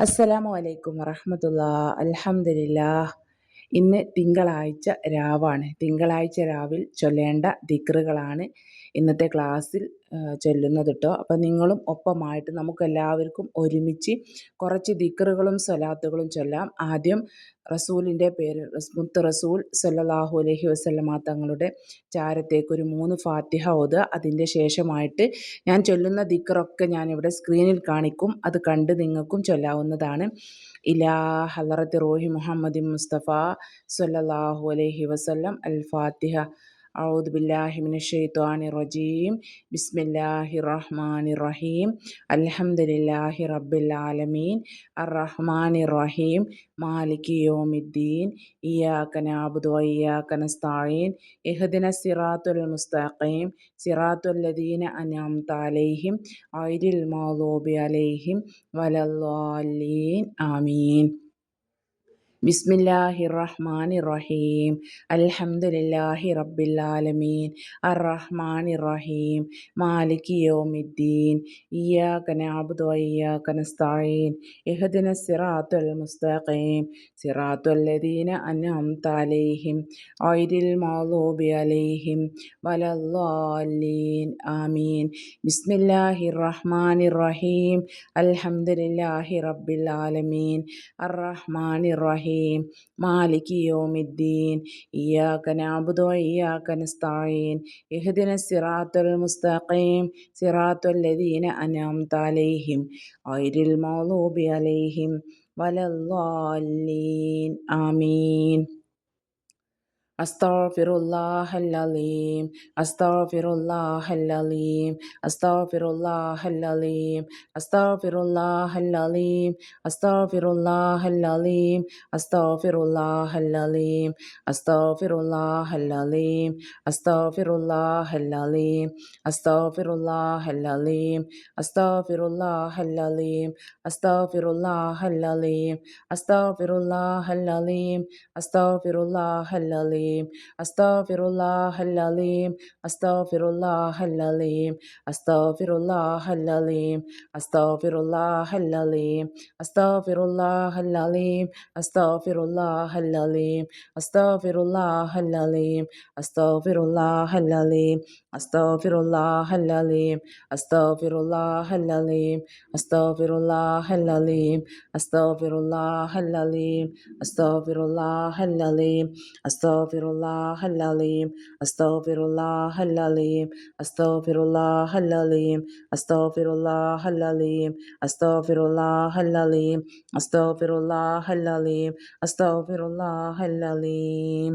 അസ്സലാമു അലൈക്കും വറഹമത്തുള്ള. അൽഹംദുലില്ലാ ഇന്ന് തിങ്കളാഴ്ച രാവാണ്. തിങ്കളാഴ്ച രാവിൽ ചൊല്ലേണ്ട ദിക്റുകളാണ് ഇന്നത്തെ ക്ലാസ്സിൽ ചൊല്ലുന്നത് കേട്ടോ അപ്പം നിങ്ങളും ഒപ്പമായിട്ട് നമുക്കെല്ലാവർക്കും ഒരുമിച്ച് കുറച്ച് ദിക്കറുകളും സ്വലാത്തുകളും ചൊല്ലാം. ആദ്യം റസൂലിന്റെ പേര് മുത്ത് റസൂൽ സല്ലാഹു അലഹി വസ്ലമ തങ്ങളുടെ ചാരത്തേക്ക് ഒരു മൂന്ന് ഫാത്തിഹ ഓത്. അതിന്റെ ശേഷമായിട്ട് ഞാൻ ചൊല്ലുന്ന ദിക്കറൊക്കെ ഞാനിവിടെ സ്ക്രീനിൽ കാണിക്കും. അത് കണ്ട് നിങ്ങൾക്കും ചൊല്ലാവുന്നതാണ്. ഇലാ ഹലറത്ത് റോഹി മുഹമ്മദ് മുസ്തഫ സല്ലാഹു അലഹി വസ്ലം അൽ ഫാത്തിഹ. അഊദ് ബില്ലാഹിമിന് ഷെയ്ത്വാനി റജീം ബിസ്മില്ലാഹി റഹ്മാനി റഹീം അലഹമുല്ലാഹി റബ്ബിൽ ആലമീൻ അർ റഹ്മാനി റഹീം മാലിക് യോമിദ്ദീൻ ഇയാക്കന അബുദ് വയ്യാക്കന സ്ഥായീൻ ഇഹദിന സിറാത്തുൽ മുസ്തഖീം സിറാത്തുല്ലദീന അനാം താലൈഹിം ഐരിൽ മാലൂബി അലൈഹിം വലല്ലാലീൻ ആമീൻ ബിസ്മില്ലാഹി റഹ്മാൻ റഹീം അൽഹംദുലില്ലാഹി റബ്ബിൽ ആലമീൻ അർ റഹ്മാൻ റഹീം മാലിക് യോമിദ്ദീൻ. ഇയ്യാക നഅബ്ദു വഇയ്യാക നസ്തഈൻ ഇഹ്ദിന സിറാത്തുൽ മുസ്തഖീം. സിറാത്തുൽ ലദീന അൻഅംത അലൈഹിം. ഗൈറിൽ മഗ്ദൂബി അലൈഹിം. വലദ്ദാല്ലീൻ ആമീൻ. ബിസ്മില്ലാഹി റഹ്മാൻ റഹീം അൽഹംദുലില്ലാഹി റബ്ബിൽ ആലമീൻ അർ റഹ്മാൻ റഹീം റഹീം മാലിക് യോമിദ്ദീൻ ഇയാക്ക നാബുദോ ഇയാക്ക നസ്തായീൻ ഇഹ്ദിന സിറാത്തുൽ മുസ്തഖീം സിറാത്തുൽ ലദീന അനാംത അലൈഹിം ഐരിൽ മൗലൂബി അലൈഹിം വലല്ലാലീൻ ആമീൻ. Astaghfirullah al-alim. Astaghfirullah al-alim. Astaghfirullah al-alim. Astaghfirullah al-alim. Astaghfirullah al-alim. Astaghfirullah al-alim. Astaghfirullah al-alim. Astaghfirullah al-alim. Astaghfirullah al-alim. Astaghfirullah al-alim. Astaghfirullah al-alim. Astaghfirullah al-alim. Astaghfirullah al-alim. Aleem അസ്താഫിറുല്ലാഹൽ Aleem അസ്താഫിറുല്ലാഹൽ Aleem അസ്താഫിറുല്ലാഹൽ Aleem അസ്താഫിറുല്ലാഹൽ Aleem അസ്താഫിറുല്ലാഹൽ Aleem അസ്താഫിറുല്ലാഹൽ Aleem അസ്താഫിറുല്ലാഹൽ Aleem അസ്താഫിറുല്ലാഹൽ Aleem അസ്തഫിറുല്ലാഹൽ Aleem അസ്തഫിറുല്ലാഹൽ Aleem അസ്തഫിറുല്ലാഹൽ Aleem അസ്തഫിറുല്ലാഹൽ Aleem അസ്തഫിറുല്ലാഹൽ Aleem അസ്തഫിറുല്ലാഹൽ Aleem അസ്തഫിറുല്ലാഹൽ Aleem അസ്തഫിറുല്ലാഹൽ Aleem അസ്തഫിറുല്ലാഹൽ Aleem അസ്തഫിറുല്ലാഹൽ Aleem അസ്തഫിറുല്ലാഹൽ Aleem അസ്തഫിറുല്ലാഹൽ Aleem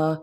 the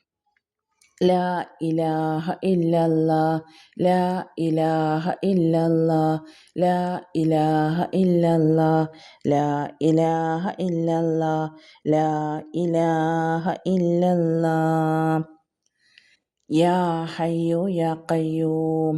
ലാ ഇലാഹ ഇല്ലല്ലാ ലാ ഇലാഹ ഇല്ലല്ലാ ലാ ഇലാഹ ഇല്ലല്ലാ ലാ ഇലാഹ ഇല്ലല്ലാ ലാ ഇലാഹ ഇല്ലല്ലാ. യാ ഹയ്യു യാ ഖയ്യൂം.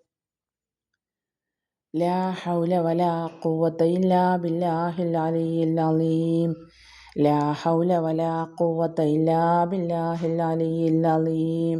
ലാ ഹൗല വലാ ഖുവത ഇല്ലാ ബില്ലാഹിൽ അലിയിൽ അലീം. ലാ ഹൗല വലാ ഖുവത ഇല്ലാ ബില്ലാഹിൽ അലിയിൽ അലീം.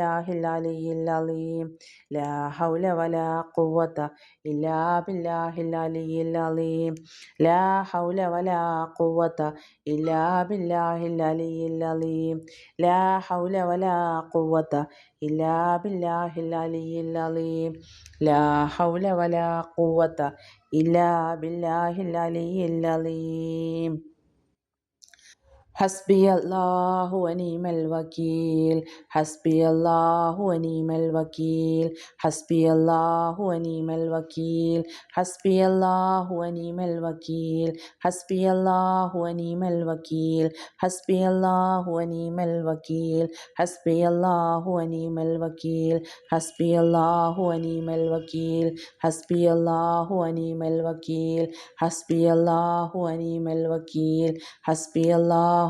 ഇല്ലാ ബില്ലാഹില്ലാലി ഇല്ലാ ബില്ലാഹില്ലാലി ഇല്ലാ ബില്ലാഹില്ലാലി ഇല്ലാ ബില്ലാഹില്ലാലി ഇല്ലാ ബില്ലാഹില്ലാലി ഇല്ലാ ബില്ലാഹില്ലാലി ഇല്ലാ ബില്ലാഹില്ലാലി ഇല്ലാ ബില്ലാഹില്ലാലി ഇല്ലാ ബില്ലാഹില്ലാലി ഇല്ലാ ബില്ലാഹില്ലാലി ഇല്ലാ ബില്ലാഹില്ലാലി ഇല്ലാ ബില്ലാഹില്ലാലി ഇല്ലാ ബില്ലാഹില്ലാലി ഇല്ലാ ബില്ലാഹില്ലാലി ഇല്ലാ ബില്ലാഹില്ലാലി ഇല്ലാ ഹസ്ബി അള്ളാഹു അനീമൽ വക്കീൽ ഹസ്ബി അള്ളാഹു അനീമൽ വക്കീൽ ഹസ്ബി അള്ളാഹു അനീമൽ വക്കീൽ ഹസ്ബി അള്ളാഹു അനീമൽ വക്കീൽ ഹസ്ബി അള്ളാഹു അനീമൽ വക്കീൽ ഹസ്ബി അള്ളാഹു അനീമൽ വക്കീൽ ഹസ്ബി അള്ളാഹു അനീമൽ വക്കീൽ ഹസ്ബി അള്ളാഹു അനീമൽ വക്കീൽ ഹസ്ബി അള്ളാഹു അനീമൽ വക്കീൽ ഹസ്ബി അള്ളാഹു അനീമൽ വക്കീൽ ഹസ്ബി അള്ളാഹു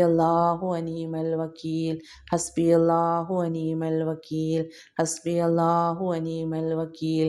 അല്ലാഹു അനീമൽ വക്കീൽ ഹസ്ബി അള്ളാഹു അനീമൽ വക്കീൽ ഹസ്ബി അള്ളാഹു അനീമൽ വക്കീൽ.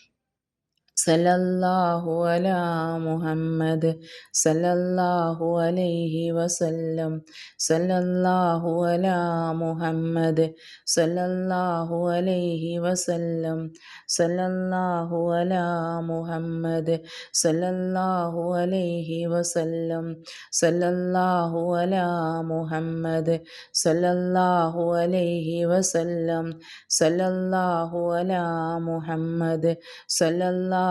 സല്ലല്ലാഹു അലാ മുഹമ്മദ് സലല്ലാഹു അലൈഹി വസല്ലം സലല്ലാഹു അലാ മുഹമ്മദ് സലല്ലാഹു അലൈഹി വസല്ലം സലല്ലാഹു അലാ മുഹമ്മദ് സലല്ലാഹു അലൈഹി വസല്ലം സലല്ലാഹു അലാ മുഹമ്മദ് സലല്ലാഹു അലൈഹി വസല്ലം സലല്ലാഹു അലാ മുഹമ്മദ് സല്ലല്ലാഹു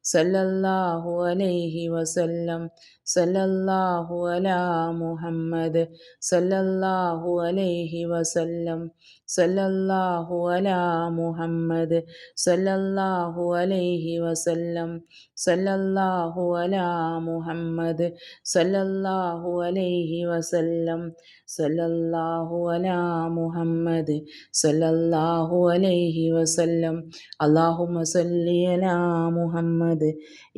സല്ലല്ലാഹു അലൈഹി വസല്ലം. സല്ലല്ലാഹു അലാ മുഹമ്മദ്. സല്ലല്ലാഹു അലൈഹി വസല്ലം. സല്ലല്ലാഹു അലാ മുഹമ്മദ്. സല്ലല്ലാഹു അലൈഹി വസല്ലം. സല്ലല്ലാഹു അലാ മുഹമ്മദ്. സല്ലല്ലാഹു അലൈഹി വസല്ലം. സല്ലല്ലാഹു അലാ മുഹമ്മദ്. സല്ലല്ലാഹു അലൈഹി വസല്ലം. അല്ലാഹുമ്മ സല്ലി അലാ മുഹമ്മദ്.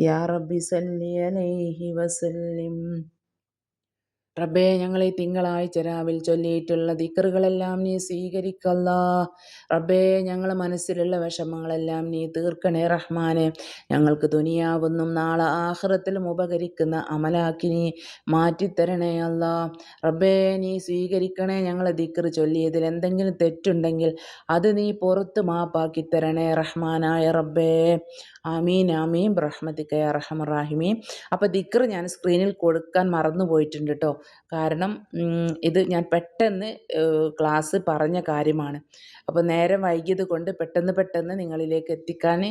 യാ റബ്ബി സല്ലി അലൈഹി വസല്ലിം. റബ്ബേ ഞങ്ങളെ തിങ്കളാഴ്ച രാവിൽ ചൊല്ലിയിട്ടുള്ള ദിക്കറുകളെല്ലാം നീ സ്വീകരിക്കല്ല. റബ്ബേ ഞങ്ങളെ മനസ്സിലുള്ള വിഷമങ്ങളെല്ലാം നീ തീർക്കണേ റഹ്മാനെ. ഞങ്ങൾക്ക് തുനിയാവുന്നും നാളെ ആഹ്റത്തിലും ഉപകരിക്കുന്ന അമലാക്കി നീ മാറ്റിത്തരണേ അല്ല. റബ്ബേ നീ സ്വീകരിക്കണേ ഞങ്ങളെ ദിക്കർ ചൊല്ലിയതിൽ എന്തെങ്കിലും തെറ്റുണ്ടെങ്കിൽ അത് നീ പുറത്ത് മാപ്പാക്കി തരണേ റഹ്മാനായ റബ്ബേ. ആമീൻ ആമീൻ. ബ്രഹ്മദിക്ക റഹമറാഹിമീൻ അപ്പോൾ ദിക്കർ ഞാൻ സ്ക്രീനിൽ കൊടുക്കാൻ മറന്നു പോയിട്ടുണ്ട് കേട്ടോ കാരണം ഇത് ഞാൻ പെട്ടെന്ന് ക്ലാസ് പറഞ്ഞ കാര്യമാണ്. അപ്പോൾ നേരം വൈകിയത് കൊണ്ട് പെട്ടെന്ന് പെട്ടെന്ന് നിങ്ങളിലേക്ക് എത്തിക്കാൻ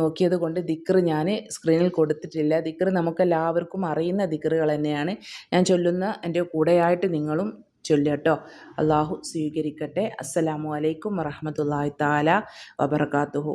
നോക്കിയത് കൊണ്ട് ദിക്കർ ഞാൻ സ്ക്രീനിൽ കൊടുത്തിട്ടില്ല. ദിക്ർ നമുക്കെല്ലാവർക്കും അറിയുന്ന ദിക്കറുകൾ തന്നെയാണ്. ഞാൻ ചൊല്ലുന്ന എന്റെ കൂടെയായിട്ട് നിങ്ങളും ചൊല്ലട്ടോ അള്ളാഹു സ്വീകരിക്കട്ടെ. അസ്സലാമു അലൈക്കും വറഹമത്തല്ലാഹി താല വബർക്കാത്തുഹു